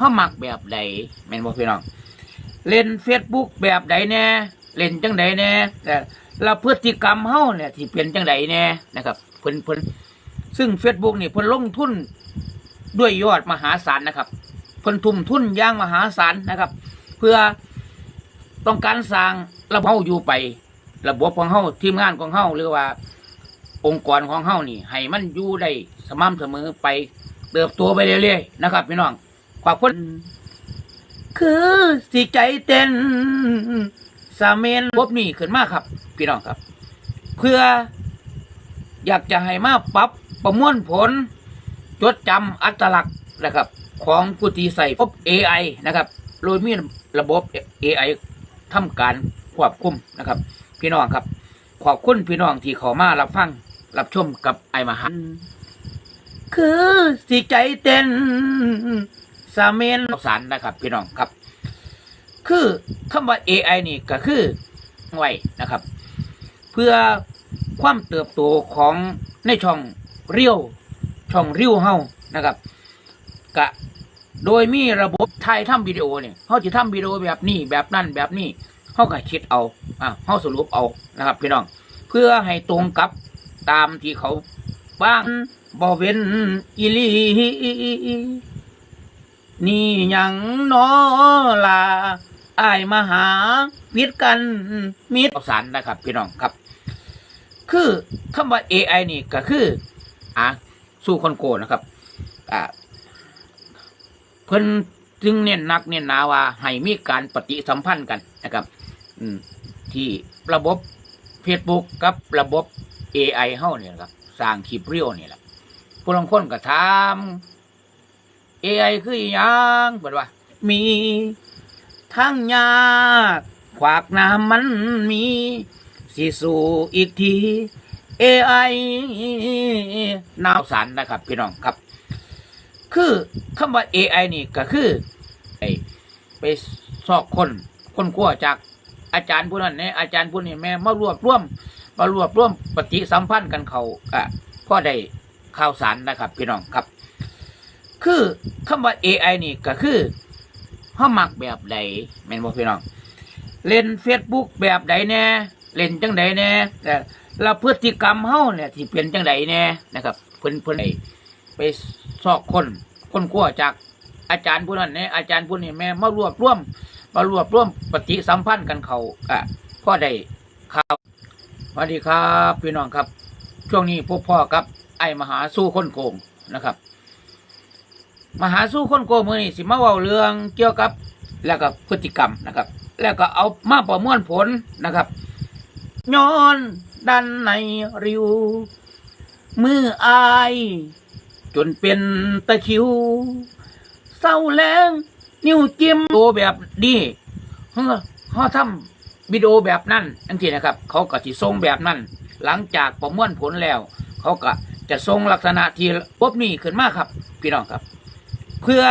เฮามักแบบใดแม่นบ่พี่น้อง เล่น Facebook แบบใดแน่เล่นจังใดแน่แต่ล้วพฤติกรรมเฮาเนี่ยที่เป็นจังใดแน่นะครับเพิ่นเพิ่นซึ่ง Facebook นี่เพิ่นลงทุนด้วยยอดมหาศาลนะครับเพิ่นทุ่มทุนย่างมหาศาลนะครับ เพื่อต้องการสร้างระบบเฮาอยู่ไประบบของเฮาทีมงานของเฮาหรือว่า องค์กรของเฮานี่ ให้มันอยู่ได้สม่ำเสมอไปเติบโตไปเรื่อยๆนะครับพี่น้อง ขอบคุณคือสิใจเต้นสาเมนระบบนี้ขึ้นมาครับ พี่น้องครับ เพื่ออยากจะให้มาปรับประมวลผล จดจำอัตลักษณ์นะครับ ของผู้ที่ใส่พบ AI นะครับโดยมีระบบ AI ทำการควบคุมนะครับ พี่น้องครับ ขอบคุณพี่น้องที่เข้ามารับฟัง รับชมกับไอมาหันคือสิใจเต้น สาเมนสารนะครับ พี่น้องครับ คือคำว่า AI นี่ก็คือไว้นะครับ เพื่อความเติบโตของในช่องเรียวช่องริ้วเฮานะครับ กะโดยมีระบบถ่ายทำวิดีโอเนี่ยเฮาจะทำวิดีโอแบบนี้แบบนั้นแบบนี้เฮาก็คิดเอาอ่าเฮาสรุปเอานะครับ พี่น้อง เพื่อให้ตรงกับตามที่เขาบ้างบ่เว้นอีหลี นี่ยังนอลาอายมหาวิทย์กันมิตรสารนะครับ พี่น้องครับ คือคำว่า AI นี่ก็คือ อะ สู้คนโกนะครับ อ่าเพิ่นจึงเน้นนักเน้นหนาว่าให้มีการปฏิสัมพันธ์กันนะครับ อืม ที่ระบบ Facebook กับระบบ AI เฮ้าเนี่ยนะครับ สร้างคลิปเรียวนี่แหละผู้ลางคนก็ถาม AI คืออหยังเปิดว่า มีทั้งยากขวากน้ำมันมีสิสู่อีกที AI นาวสารนะครับ พี่น้องครับ คือคำว่า AI นี่ก็คือไอไปสอกคนคนขั้วจากอาจารย์ผู้นั้นเนี่ยอาจารย์ผู้นี้แม่มารวบรวมมารวบรวมปฏิสัมพันธ์กันเขาก็พ่อได้ข่าวสารนะครับ พี่น้องครับ คือคำว่า AI นี่ก็คือเฮามักแบบใดแม่นบ่พี่น้อง เล่น Facebook แบบใดแน่เล่นจังใดแน่แต่แล้วพฤติกรรมเฮาเนี่ยที่เป็นจังใดแน่นะครับ เพิ่นเพิ่นไปไปสอกคนคนขั้วจากอาจารย์ผู้นั้นเนี่ยอาจารย์ผู้นี้แม่มารวบรวมมารวบรวมปฏิสัมพันธ์กันเขาก็พ่อได้ข่าวสวัสดีครับ พี่น้องครับ ช่วงนี้พบพ่อกับ ไอ้มหาสู้คนโกงนะครับ มหาสู้คนโกมือนี่สิมาเว้าเรื่องเกี่ยวกับแล้วก็พฤติกรรมนะครับ แล้วก็เอามาประมวลผลนะครับย้อนดันในริวมืออาย จนเป็นตะคิวเศร้าแรงนิ้วจิ้มโตแบบนี้เฮ้อเขาทำวิดีโอแบบนั้นอันที่นะครับ เขาก็สิทรงแบบนั้น หลังจากประมวลผลแล้ว เขาก็จะทรงลักษณะที่พบนี้ขึ้นมาครับ พี่น้องครับ เพื่อ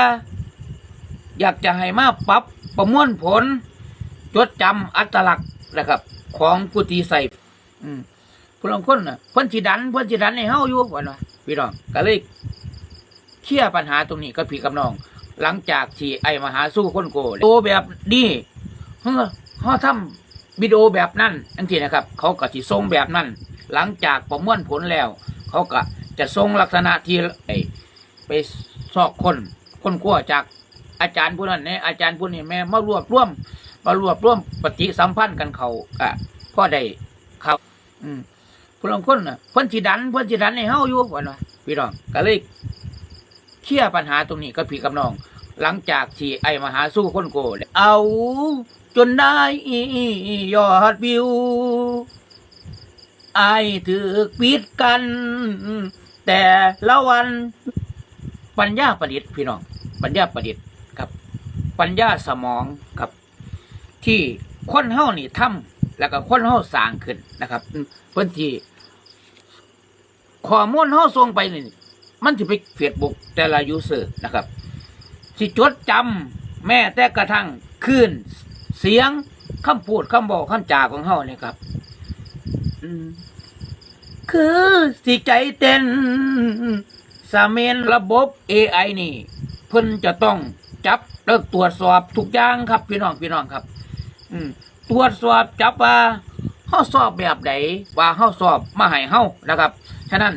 อยากจะให้มาปรับประมวลผล จดจำอัตลักษณ์นะครับ ของผู้ที่ใส่ผู้ลงคนน่ะเพิ่นสิดันเพิ่นสิดันให้เฮาอยู่ว่านะพี่น้องก็เลยเคลียร์ปัญหาตรงนี้กับพี่กับน้อง หลังจากที่ไอ้มหาสู้คนโกโตแบบนี้เฮ้อเฮาทำวิดีโอแบบนั้นอันที่นะครับ เขาก็สิทรงแบบนั้น หลังจากประมวลผลแล้ว เขาก็จะทรงลักษณะที่ไอไปสอกคน คนขั้วจากอาจารย์ผู้นั้นเนี่ยอาจารย์ผู้นี้แม่มารวบรวมมารวบรวมปฏิสัมพันธ์กันเขาก็พ่อได้เขาอืมผู้ลางคนน่ะเพิ่นสิดันเพิ่นสิดันให้เฮาอยู่ว่านะพี่น้องก็เลยเคลียร์ปัญหาตรงนี้กับพี่กับน้อง หลังจากที่ไอ้มหาสู้คนโกเอาจนได้ยอดวิวไอ้ถือปิดกัน แต่ละวัน ปัญญาประดิษฐ์พี่น้องปัญญาประดิษฐ์ครับ ปัญญาสมองครับ ที่คนเฮานี่ทำแล้วก็คนเฮาสร้างขึ้นนะครับเพิ่นที่ข้อมูลเฮาส่งไปนี่มันสิไปเฟซบุ๊กแต่ละยูเซอร์นะครับ สิจดจำแม้แต่กระทั่งคลื่นเสียงคำพูดคำบอกคำจาของเฮาเนี่ยครับอืมคือสิใจเต้น สาเมนระบบ AI นี่ เพิ่นจะต้องจับเลิกตรวจสอบทุกอย่างครับพี่น้องพี่น้องครับ อืมตรวจสอบจับว่าเฮาสอบแบบใดว่าเฮาสอบมาให้เฮานะครับฉะนั้น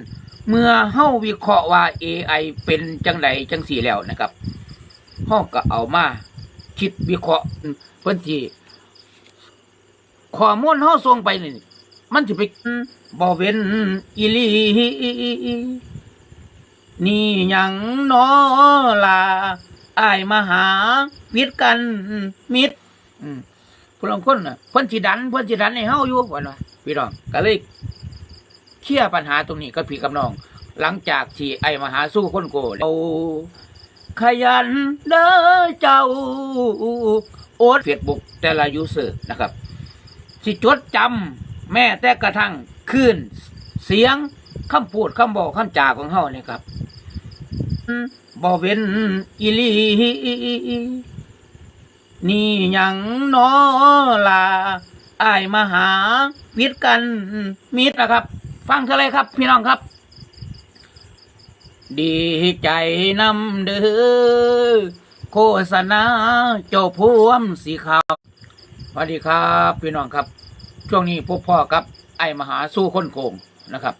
เมื่อเฮาวิเคราะห์ว่า AI เป็นจังไดจังสี่แล้วนะครับเฮาก็เอามาคิดวิเคราะห์เพิ่นสิข้อมูลเฮาส่งไปนี่มันสิไปบ่เว้นอีหลี นี่ยังน้อล่ะอ้ายมาหาวิทย์กันมิตรผู้ลางคนน่ะเพิ่นสิดันเพิ่นสิดันให้เฮาอยู่ว่าว่าพี่น้องก็เลยเคลียร์ปัญหาตรงนี้กับพี่กับน้อง หลังจากที่ไอ้มหาสู้คนโกเอาขยันเด้อเจ้าโอ๊ตเฟซบุ๊กแต่ละยูเซอร์นะครับ สิจดจำแม้แต่กระทั่งคืนเสียงคำพูดคำบอกคำจาของเฮาเนี่ยครับ บ่เว้นอีลีนี่ยังน้อล่ะอายมาหาวิทย์กันมิตรนะครับ ฟังเท่าไรครับ พี่น้องครับ ดีใจนำเด้อโฆษณาเจ้าพวมสีขาวสวัสดีครับ พี่น้องครับ ช่วงนี้พบพ่อกับ ไอมหาสู้คนโกงนะครับ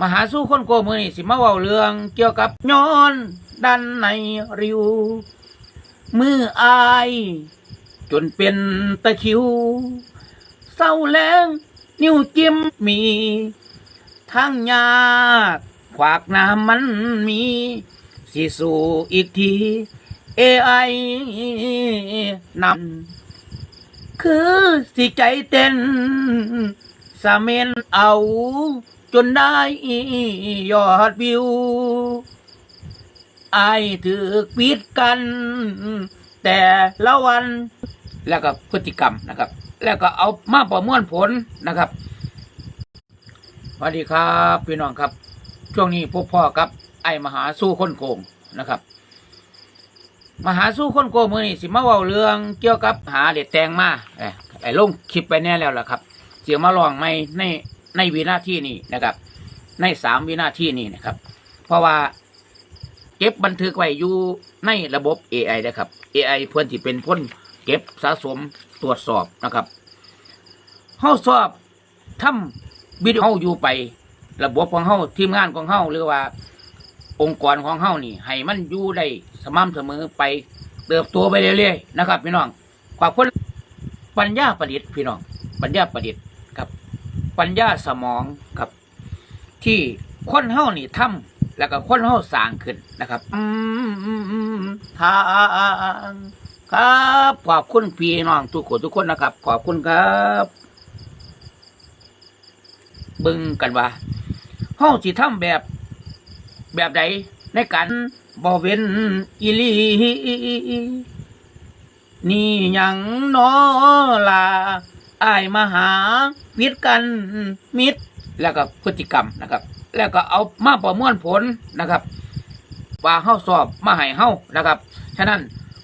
มหาสู้คนโกมือนี่สิมาเว้าเรื่องเกี่ยวกับย้อนดันในริว มืออาย จนเป็นตะคริว เศร้าแรงนิ้วจิ้มมี ทั้งยากขวากน้ำมันมี สิสู่อีกที AI นำคือสิใจเต้นสะเมนเอา จนได้ยอดวิว ไอถือปิดกัน แต่ละวัน แล้วก็พฤติกรรมนะครับ แล้วก็เอามาประมวลผลนะครับสวัสดีครับพี่น้องครับ ช่วงนี้พบพ่อกับ ไอมหาสู้คนโกงนะครับ มหาสู้คนโกงมือนี่สิมาเว้าเรื่องเกี่ยวกับหาเด็ดแตงมาเอ้ยไอลงคลิปไปแน่แล้วล่ะครับ เสียมาลองไม่ใน ในวินาทีนี้นะครับ ในสามวินาทีนี้นะครับ เพราะว่าเก็บบันทึกไว้อยู่ในระบบ AI นะครับ AI เพื่อนที่เป็นพ้นเก็บสะสมตรวจสอบนะครับเฮาสอบทำวิดีโออยู่ไประบบของเฮาทีมงานของเฮาหรือว่าองค์กรของเฮานี่ ให้มันอยู่ได้สม่ำเสมอไปเติบโตไปเรื่อยๆนะครับ พี่น้องขอบคุณปัญญาประดิษฐ์พี่น้อง ปัญญาประดิษฐ์ ปัญญาสมองครับที่คนเฮานี่ทำแล้วก็คนเฮาสร้างขึ้นนะครับอืมทางครับขอบคุณพี่น้องทุกคนทุกคนนะครับ ขอบคุณครับเบึงกันว่าเฮาสิทำแบบ แบบใดในการบ่เว้นอีหลีนี่หยังน้อล่ะ อ้ายมาหาวิทย์กันมิตรแล้วก็พฤติกรรมนะครับ แล้วก็เอามาประมวลผลนะครับว่าเฮาสอบมาให้เฮานะครับ ฉะนั้น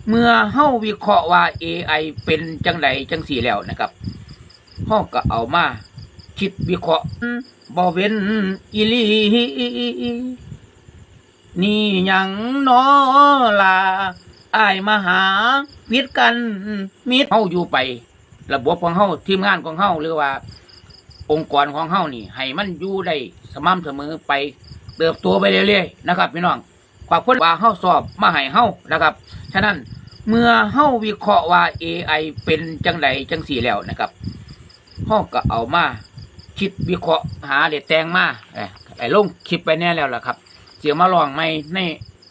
เมื่อเฮาวิเคราะห์ว่า AI เป็นจังไดจังสี่แล้วนะครับเฮาก็เอามาคิดวิเคราะห์บ่เว้นอีหลีนี่ยังนอล่ะอ้ายมาหาวิทย์กันมิตรเฮาอยู่ไป ระบบของเฮาทีมงานของเฮาหรือว่า องค์กรของเฮานี่ ให้มันอยู่ได้สม่ำเสมอไปเติบโตไปเรื่อยๆนะครับพี่น้องขอบคุณว่าเฮาสอบมาให้เฮานะครับ ฉะนั้นเมื่อเฮาวิเคราะห์ว่า AI เป็นจังไดจังสี่แล้วนะครับเฮาก็เอามาคิดวิเคราะห์หาเด็ดแตงมาเอ้ยไอ้ลงคลิปไปแน่แล้วล่ะครับ เสียมาลองไม่ใน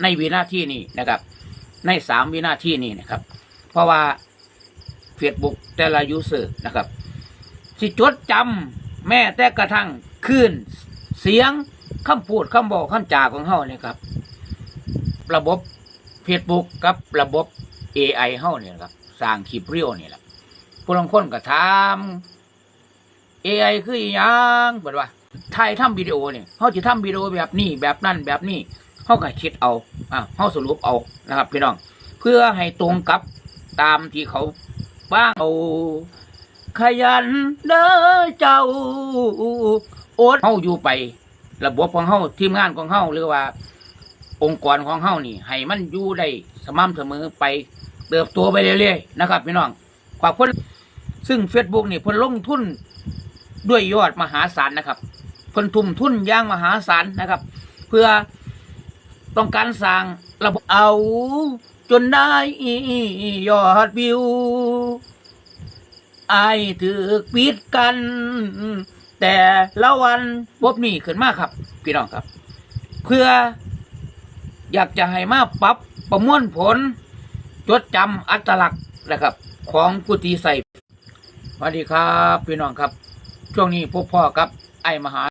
ในวินาทีนี้นะครับ ในสามวินาทีนี้นะครับ เพราะว่า Facebook แต่ละยูเซอร์นะครับ สิจดจำแม้แต่กระทั่งคลื่นเสียงคำพูดคำบอกคำจาของเฮาเนี่ยครับ ระบบ Facebook กับระบบ AI เฮาเนี่ยครับสร้างคลิปเรียวนี่แหละผู้ลางคนก็ถาม AI คืออยังเปิดว่าถ่ายทำวิดีโอเนี่ยเฮาจะทำวิดีโอแบบนี้แบบนั้นแบบนี้เฮาก็คิดเอาอ่าเฮาสรุปเอานะครับ พี่น้อง เพื่อให้ตรงกับตามที่เขา บ้างเอาขยันเด้อเจ้าโอ๊ตเฮาอยู่ไประบบของเฮาทีมงานของเฮาหรือว่า องค์กรของเฮานี่ ให้มันอยู่ได้สม่ำเสมอไปเติบโตไปเรื่อยๆนะครับพี่น้องขอบคุณซึ่ง Facebook นี่เพิ่นลงทุนด้วยยอดมหาศาลนะครับเพิ่นทุ่มทุนอย่างมหาศาลนะครับ เพื่อต้องการสร้างระบบเอา จนได้ยอดวิว ไอถือปิดกัน แต่ละวันพบนี่ขึ้นมาครับ พี่น้องครับ เพื่ออยากจะให้มาปรับประมวลผล จดจำอัตลักษณ์นะครับ ของผู้ที่ใส่สวัสดีครับ พี่น้องครับ ช่วงนี้พบพ่อกับ ไอมหา